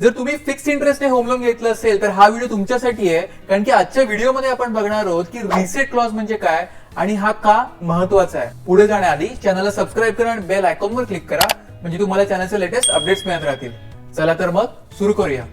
जर तुम्ही fix इंटरेस्टने home loan घेतलं असेल तर हा व्हिडिओ तुमच्यासाठी आहे. कारण की आजच्या व्हिडिओमध्ये आपण बघणार आहोत की रिसेट क्लॉज म्हणजे काय आणि हा का महत्त्वाचा आहे. पुढे जाण्याआधी चॅनलला सबस्क्राईब करा आणि बेल आयकॉनवर क्लिक करा. म्हणजे तुम्हाला चॅनलचे लेटेस्ट अपडेट्स मिळत राहतील. चला तर मग सुरू करूया.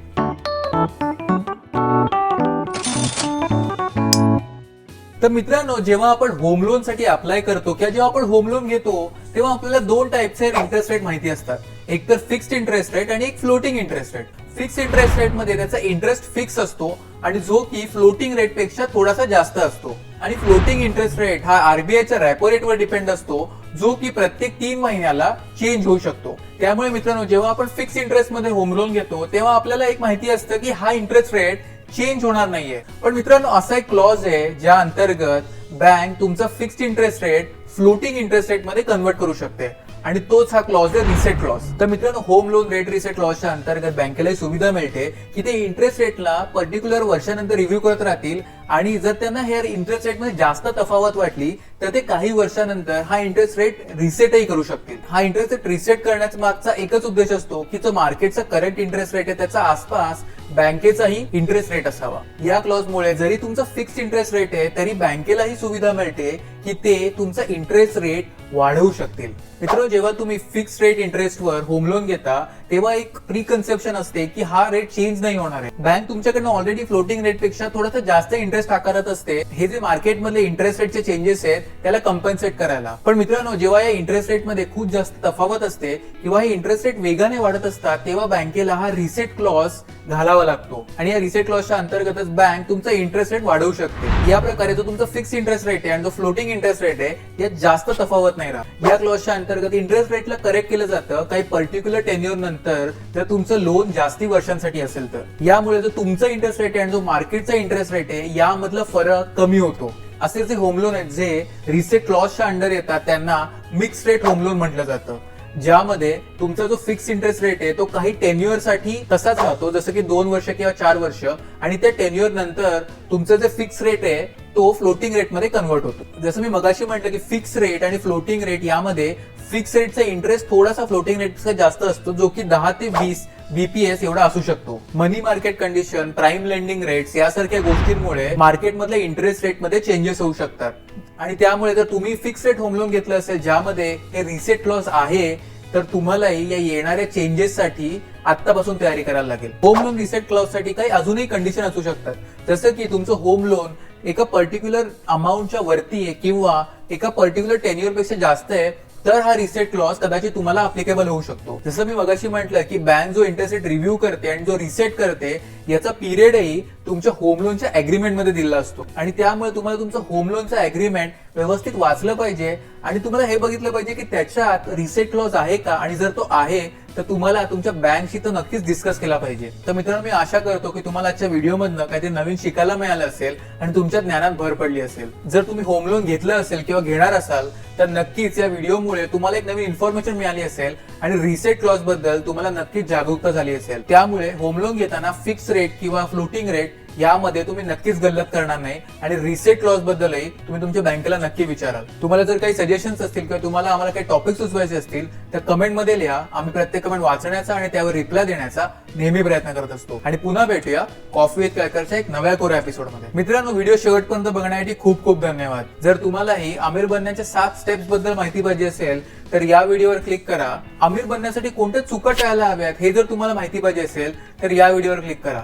तर मित्रांनो जेव्हा आपण होम लोनसाठी अप्लाय करतो किंवा जेव्हा आपण होम लोन घेतो तेव्हा आपल्याला दोन टाईपचे इंटरेस्ट रेट माहिती असतात. एक तर फिक्स्ड इंटरेस्ट रेट आणि एक floating interest rate fix interest रेटमध्ये त्याचा इंटरेस्ट फिक्स असतो आणि जो की फ्लोटिंग रेटपेक्षा थोडासा जास्त असतो. आणि फ्लोटिंग इंटरेस्ट रेट हा आरबीआयच्या रॅपो रेटवर डिपेंड असतो जो की प्रत्येक तीन महिन्याला चेंज होऊ शकतो. त्यामुळे मित्रांनो जेव्हा आपण फिक्स इंटरेस्टमध्ये होम लोन घेतो तेव्हा आपल्याला एक माहिती असतं की हा इंटरेस्ट रेट चेंज होणार नाहीये. पण मित्रांनो असा एक क्लॉज आहे ज्या अंतर्गत बँक तुमचा fixed interest rate floating interest रेटमध्ये कन्वर्ट करू शकते. आणि तोच हा क्लॉज आहे रिसेट क्लॉज तर मित्रांनो होम लोन रेट रिसेट क्लॉजच्या अंतर्गत बँकेला सुविधा मिळते की ते इंटरेस्ट रेटला पर्टिक्युलर वर्षानंतर रिव्ह्यू करत राहतील. आणि जर त्यांना हे इंटरेस्ट रेटमध्ये जास्त तफावत वाटली तर ते काही वर्षानंतर हा इंटरेस्ट रेट रिसेटही करू शकतील. हा इंटरेस्ट रेट रिसेट करण्याचा मागचा एकच उद्देश असतो की जो मार्केटचा करंट इंटरेस्ट रेट आहे त्याचा आसपास बँकेचाही इंटरेस्ट रेट असावा. या क्लॉजमुळे जरी तुमचा फिक्स्ड इंटरेस्ट रेट आहे तरी बँकेला ही सुविधा मिळते की ते तुमचा इंटरेस्ट रेट वाढवू शकतील. मित्रांनो जेव्हा तुम्ही फिक्स रेट इंटरेस्ट वर होम लोन घेता तेव्हा एक प्री कन्सेप्शन असते की हा रेट चेंज नाही होणार आहे. बँक तुमच्याकडनं ऑलरेडी फ्लोटिंग रेटपेक्षा थोडासा जास्त इंटरेस्ट आकारत असते. हे जे मार्केटमधले इंटरेस्ट रेटचे चेंजेस आहेत त्याला कम्पन्सेट करायला. पण मित्रांनो जेव्हा या इंटरेस्ट रेटमध्ये खूप जास्त तफावत असते किंवा हे इंटरेस्ट रेट वेगाने वाढत असतात तेव्हा बँकेला हा रिसेट क्लॉज घालावा लागतो. आणि या रिसेट क्लॉजच्या अंतर्गतच बँक तुमचा इंटरेस्ट रेट वाढवू शकते. या प्रकारे जो तुमचा फिक्स इंटरेस्ट रेट आहे आणि जो फ्लोटिंग इंटरेस्ट रेट आहे यात जास्त तफावत नाही राहत. या क्लॉजच्या अंतर्गत इंटरेस्ट रेटला करेक्ट केलं जातं काही पर्टिक्युलर टेन्युअर नंतर जर तुमचं लोन जास्ती वर्षांसाठी असेल तर. यामुळे जो तुमचा इंटरेस्ट रेट आहे आणि जो मार्केटचा इंटरेस्ट रेट आहे यामधला फरक कमी होतो. असे जे होम लोन आहेत जे रिसेट क्लॉजच्या अंडर येतात त्यांना मिक्स रेट होम लोन म्हटलं जातं. ज्यामध्ये तुमचा जो फिक्स इंटरेस्ट रेट आहे तो काही टेन्युअरसाठी तसाच राहतो जसं की दोन वर्ष किंवा चार वर्ष. आणि त्या टेन्युअर नंतर तुमचं जे फिक्स रेट आहे तो फ्लोटिंग रेटमध्ये कन्वर्ट होतो. जसं मी मगाशी म्हटलं की फिक्स रेट आणि फ्लोटिंग रेट यामध्ये फिक्स रेटचा इंटरेस्ट थोडासा फ्लोटिंग रेटचा जास्त असतो जो की दहा ते वीस बीपीएस एवढा असू शकतो. Money market condition prime lending rates यासारख्या गोष्टींमुळे मार्केटमधल्या इंटरेस्ट रेटमध्ये चेंजेस होऊ शकतात. आणि त्यामुळे जर तुम्ही फिक्स रेट होम लोन घेतलं असेल ज्यामध्ये हे रिसेट लॉस आहे तर तुम्हालाही या येणाऱ्या चेंजेस साठी आतापासून तयारी करायला लागेल. होम लोन रिसेट क्लॉजसाठी काही अजूनही कंडिशन असू शकतात. जसं की तुमचं होम लोन एका पर्टिक्युलर अमाऊंटच्या वरती आहे किंवा एका पर्टिक्युलर टेन्युअरपेक्षा जास्त आहे तर हा रिसेट क्लॉज कदाचित तुम्हाला अप्लिकेबल होऊ शकतो. जसं मी मगाशी म्हटलं की बँक जो इंटरेस्ट रेट रिव्ह्यू करते आणि जो रिसेट करते याचा पिरियडही तुमच्या होम लोनच्या अग्रीमेंटमध्ये दिला असतो. आणि त्यामुळे तुम्हाला तुमचं होम लोनचं अग्रीमेंट व्यवस्थित वाचलं पाहिजे आणि तुम्हाला हे बघितलं पाहिजे की त्याच्यात रिसेट क्लॉज आहे का? आणि जर तो आहे तर तुम्हाला तुमच्या बँकशी तर नक्कीच डिस्कस केला पाहिजे. तर मित्रांनो मी आशा करतो की तुम्हाला आजच्या व्हिडिओमधनं काहीतरी नवीन शिकायला मिळालं असेल आणि तुमच्या ज्ञानात भर पडली असेल. जर तुम्ही होम लोन घेतलं असेल किंवा घेणार असाल तर नक्कीच या व्हिडिओमुळे तुम्हाला एक नवीन इन्फॉर्मेशन मिळाली असेल आणि रिसेट क्लॉजबद्दल तुम्हाला नक्कीच जागरूकता झाली असेल. त्यामुळे होम लोन घेताना फिक्स रेट किंवा फ्लोटिंग रेट यामध्ये तुम्ही नक्कीच गल्लत करणार नाही. आणि रिसेट क्लॉज बद्दलही तुम्ही तुमच्या बँकेला नक्की विचाराल. तुम्हाला जर काही सजेशन्स असतील किंवा तुम्हाला आम्हाला काही टॉपिक सुचवायचे असतील तर कमेंटमध्ये लिहा. आम्ही प्रत्येक कमेंट वाचण्याचा आणि त्यावर रिप्लाय देण्याचा नेहमी प्रयत्न करत असतो. आणि पुन्हा भेटूया कॉफी विथ क्रॅकरच्या एक नव्या कोऱ्या एपिसोडमध्ये मित्रांनो व्हिडिओ शेवटपर्यंत बघण्यासाठी खूप खूप धन्यवाद. जर तुम्हालाही आमिर बनण्याच्या सात स्टेप्सबद्दल माहिती पाहिजे असेल तर या व्हिडिओवर क्लिक करा. आमिर बनण्यासाठी कोणत्या चुका टाळायला हव्यात हे जर तुम्हाला माहिती पाहिजे असेल तर या व्हिडिओवर क्लिक करा.